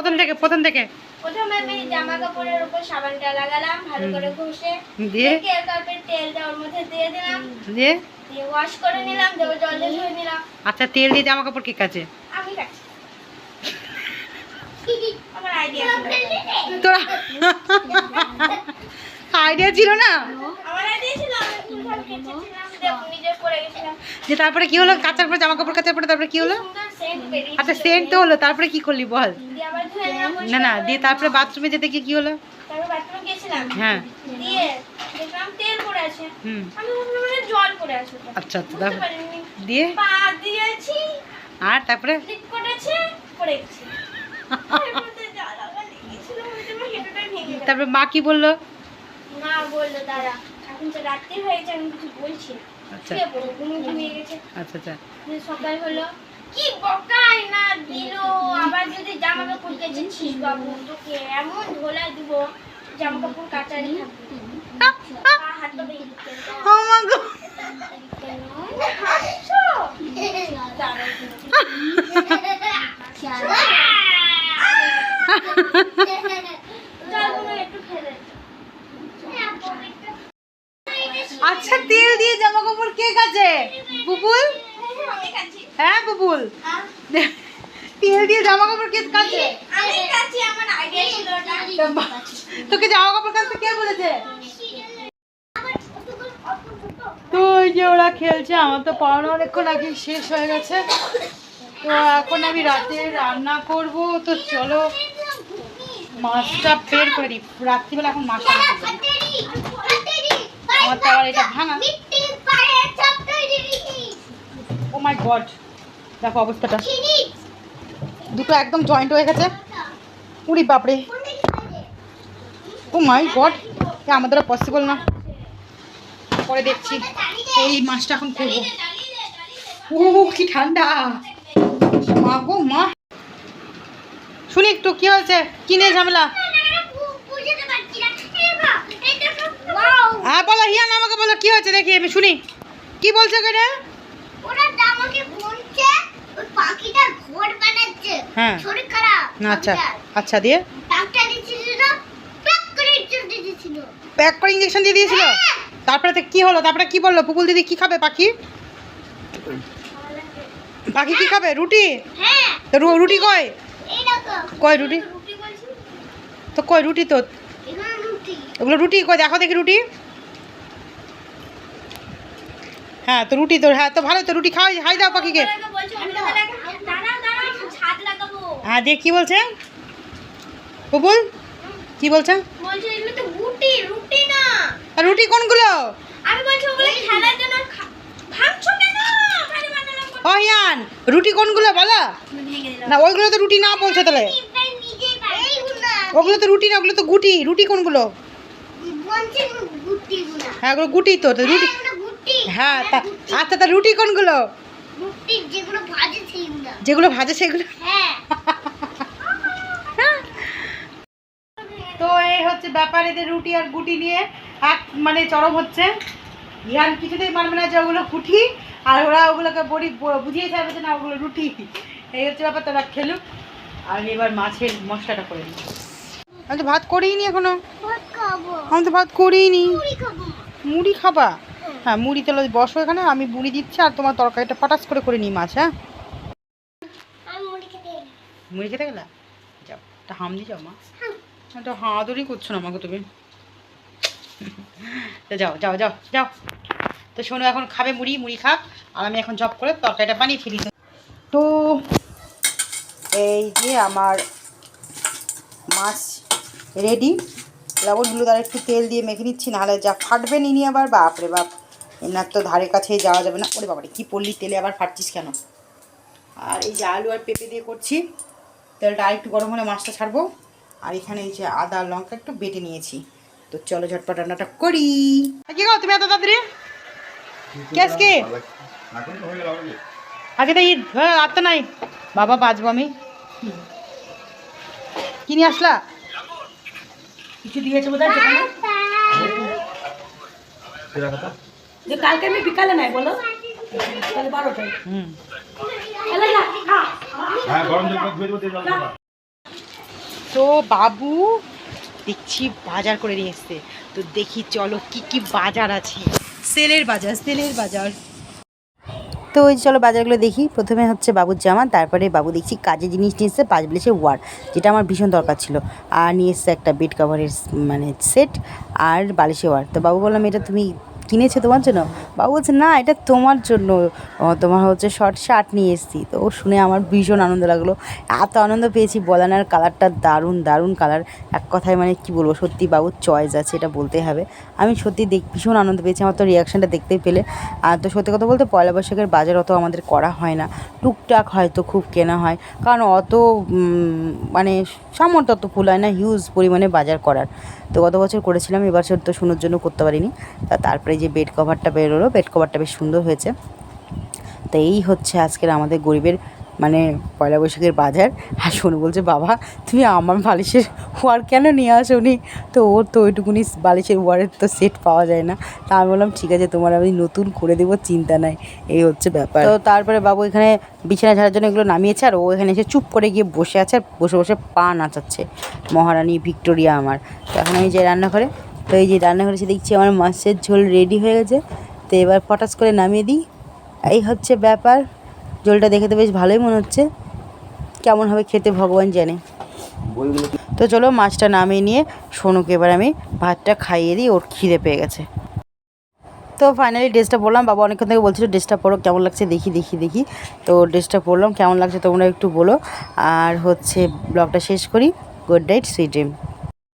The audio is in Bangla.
প্রথম থেকে প্রথম থেকে। প্রথমে আমি জামা কাপড়ের উপর সাবানটা লাগালাম ভালো করে ঘষে। দিয়ে? দিয়ে তারপরে তেলটা ওর মধ্যে দিয়ে দিলাম। দিয়ে? দিয়ে ওয়াশ করে নিলাম দেবো জল দিয়ে ধুয়ে নিলাম। আচ্ছা তেল দিয়ে জামা কাপড় কে কাছে আমি কাটছি। আমার আইডিয়া তোরা? আইডিয়া ছিল না? আমার আইডিয়া ছিল আমি যে তারপরে কি হলো? কাচার পরে জামা কাপড় কাচার পরে তারপরে কি হলো? আচ্ছা সেন্ট তো হলো তারপরে কি করলি বল? না না দিয়ে তারপরে বাথরুমে যেতে গিয়ে কি হলো? হ্যাঁ। আচ্ছা আচ্ছা দিয়ে? আর তারপরে? তারপরে মা কি বলল? মা বলল দাঁড়া এখন তো রাত্রি হয়েছে আমি কিছু বলছি না। আচ্ছা। আচ্ছা আচ্ছা। দিয়ে সকাল হলো কি বকাই না দিল? আবার যদি জামা কাপড় কেচেছিস বাবু তোকে এমন ধোলা দিব জামা কাপড় কাচারি হাত তো ভেঙে দিতে ও মা গো হাসছো? দাঁড়াও একটু। জলগুলো একটু ফেলে দে। আচ্ছা তেল দিয়ে জামা কাপড় কে কাছে বুবুল আমি কাছি। হ্যাঁ বুবুল তেল দিয়ে জামা কাপড় কে কাছে আমি কাছি, আমার idea ছিল না। তোকে জামা কাপড় কাচতে কে বলেছে? তো ওই যে ওরা খেলছে, আমার তো পড়ানো অনেকক্ষণ আগে শেষ হয়ে গেছে। তো এখন আমি রাতে রান্না করব, তো চলো মাছটা বের করি। রাত্রিবেলা এখন মাছ আমার তো আবার এটা ভাঙা। ও মাই গড দেখো অবস্থাটা। দুটো একদম জয়েন্ট হয়ে গেছে। উড়ি বাপরে। ও মাই গড আমাদের পসিবল না। পরে দেখছি এই মাছটা এখন করব। ও কি ঠান্ডা। মা গো মা। শুনি একটু কি হয়েছে? কি নিয়ে ঝামেলা? হ্যাঁ বলো হিয়ান আমাকে বলো কি হয়েছে দেখি আমি শুনি। কি বলছো কেটে হ্যাঁ। আচ্ছা আচ্ছা দিয়ে ডাক্তার দিয়েছিল প্যাক করে দিয়েছিল প্যাক করে ইঞ্জেকশন দিয়ে দিয়েছিল? তারপরে তো কি হলো? তারপরে কি বলল? পুকুল দিদি কি খাবে, পাখি? পাখি কি খাবে? রুটি? তো রুটি দেখো কয় রুটি? তো কয় রুটি তো ওগুলো রুটি? কয় দেখো দেখি রুটি। হ্যাঁ তো রুটি তো হ্যাঁ তো ভালো তো, রুটি খাওয়াই খাই দাও পাখিকে। হ্যাঁ দিয়ে কি বলছে? পুপুল কি বলছি এগুলো তো রুটি রুটি না আর রুটি কোনগুলো? আমি বলছি ওগুলো খেলার জন্য ভাঙছো কেন? রুটি কোনগুলো বলো? না ওইগুলো তো রুটি না বলছো তাহলে। ওগুলো তো রুটি না ওগুলো তো গুটি। রুটি কোনগুলো? হ্যাঁ ওগুলো গুটি তো তো রুটি হ্যাঁ তা আচ্ছা তা রুটি কোনগুলো? রুটি যেগুলো ভাজে সেইগুলো যেগুলো ভাজে সেগুলো? হ্যাঁ। তো এই হচ্ছে ব্যাপার এদের রুটি আর গুটি নিয়ে এক মানে চরম হচ্ছে। ধ্যান কিছুতেই মানবে না যে ওগুলো গুটি আর ওরা ওগুলোকে বড়ি বুঝিয়ে যাবে যে না ওগুলো রুটি। এই হচ্ছে ব্যাপার তোরা খেলুক। আর এবার মাছের মশলাটা করে নিই আমি তো ভাত করিনি এখনও। ভাত খাব। আমি তো ভাত মুড়ি খাব। মুড়ি খাবা? হ্যাঁ মুড়ি তাহলে বসো এখানে আমি মুড়ি দিচ্ছি আর তোমার তরকারিটা ফটাস করে করে নিই মাছ হ্যাঁ? মুড়ি খেতে মুড়ি খেতে গেলা? যাও একটা হাম দিয়ে যাও মা। একটা হাঁদরই করছ না আমাকে তুমি? যাও যাও যাও যাও। তো শোনো, এখন খাবে মুড়ি মুড়ি খাক, আর আমি এখন জব করে তরকারিটা বানিয়ে ফেলি। তো এই যে আমার মাছ রেডি লবণ, হলুদ, আর একটু তেল দিয়ে মেখে নিচ্ছি, নাহলে যা ফাটবে নিনি আবার, বাপরে বাপ। এনার তো ধারে কাছে যাওয়া যাবে না। ওরে বাবারে, কী পড়লি তেলে আবার ফাটছিস কেন? আর এই যে আলু আর পেঁপে দিয়ে করছি, তেলটা আর একটু গরম হলে মাছটা ছাড়বো। আর এখানে এই যে আদা লঙ্কা একটু বেটে নিয়েছি। তো চলো ঝটপট রান্নাটা করি। কি গো তুমি এত তাড়াতাড়ি? কেস কি? আজকে তো ঈদ হ্যাঁ আর তো নাই। বাবা বাজবো আমি। কি নিয়ে আসলা? কিছু দিয়েছে বোধ হয় যে কালকে আমি বিকালে নাই বলো। তাহলে বারোটায়। হুম হ্যাঁ গরম জল ধুয়ে দেবো তো বাবু দেখছি বাজার করে নিয়ে এসছে। তো দেখি চলো কি কি বাজার আছে। সেলের বাজার সেলের বাজার। তো ওই চলো বাজারগুলো দেখি। প্রথমে হচ্ছে বাবুর জামা, তারপরে বাবু দেখছি কাজের জিনিস নিয়ে এসছে, পাঁচ ব্লেসের ওয়ার, যেটা আমার ভীষণ দরকার ছিল। আর নিয়ে এসছে একটা বেড কাভারের মানে সেট আর বালিশে ওয়ার। তো বাবু বললাম, এটা তুমি কিনেছো তোমার জন্য? বাবু বলছে, না, এটা তোমার জন্য। তোমার হচ্ছে শর্ট শার্ট নিয়ে এসেছি। তো শুনে আমার ভীষণ আনন্দ লাগল। এত আনন্দ পেয়েছি বলানার কালারটা দারুণ দারুণ কালার এক কথায় মানে কি বলব, সত্যি বাবুর চয়েস আছে, এটা বলতে হবে। আমি সত্যি দেখ, ভীষণ আনন্দ পেয়েছি, আমার তো রিয়াকশানটা দেখতেই পেলে। আর তো সত্যি কথা বলতে, পয়লা বৈশাখের বাজার অত আমাদের করা হয় না। টুকটাক হয়তো খুব কেনা হয়, কারণ অত মানে সামর্থ্য অত ফুল হয় না হিউজ পরিমাণে বাজার করার। তো গত বছর করেছিলাম এবছর তো শুনোর জন্য করতে পারিনি। তা তারপরে যে বেড কভারটা বেরোলো বেড কভারটা বেশ সুন্দর হয়েছে। তো এই হচ্ছে আজকের আমাদের গরিবের মানে পয়লা বৈশাখের বাজার। আর শোনো বলছে, বাবা, তুমি আমার বালিশের ওয়ার কেন নিয়ে আসোনি তো ওর তো ওইটুকুনি বালিশের ওয়ারের তো সেট পাওয়া যায় না। তা আমি বললাম, ঠিক আছে, তোমার আমি নতুন করে দেবো, চিন্তা নাই। এই হচ্ছে ব্যাপার। তো তারপরে বাবু এখানে বিছানা ঝাড়ার জন্য এগুলো নামিয়েছে, আর ও এখানে এসে চুপ করে গিয়ে বসে আছে, আর বসে বসে পা নাচাচ্ছে। মহারানী ভিক্টোরিয়া আমার। তো এখন আমি যে রান্নাঘরে। তো এই যে রান্নাঘরে এসে দেখছি আমার মাছের ঝোল রেডি হয়ে গেছে। তো এবার ফটাস করে নামিয়ে দিই। এই হচ্ছে ব্যাপার। ঝোলটা দেখে তো বেশ ভালোই মনে হচ্ছে। কেমন হবে খেতে ভগবান জানে। তো চলো মাছটা নামিয়ে নিয়ে সোনুকে এবার আমি ভাতটা খাইয়ে দিই, ওর খিদে পেয়ে গেছে। তো ফাইনালি ড্রেসটা পরলাম। বাবা অনেকক্ষণ থেকে বলছিল ড্রেসটা পরো, কেমন লাগছে দেখি দেখি দেখি। তো ড্রেসটা পরলাম, কেমন লাগছে তোমরা একটু বলো। আর হচ্ছে ব্লগটা শেষ করি। Good night sweet dream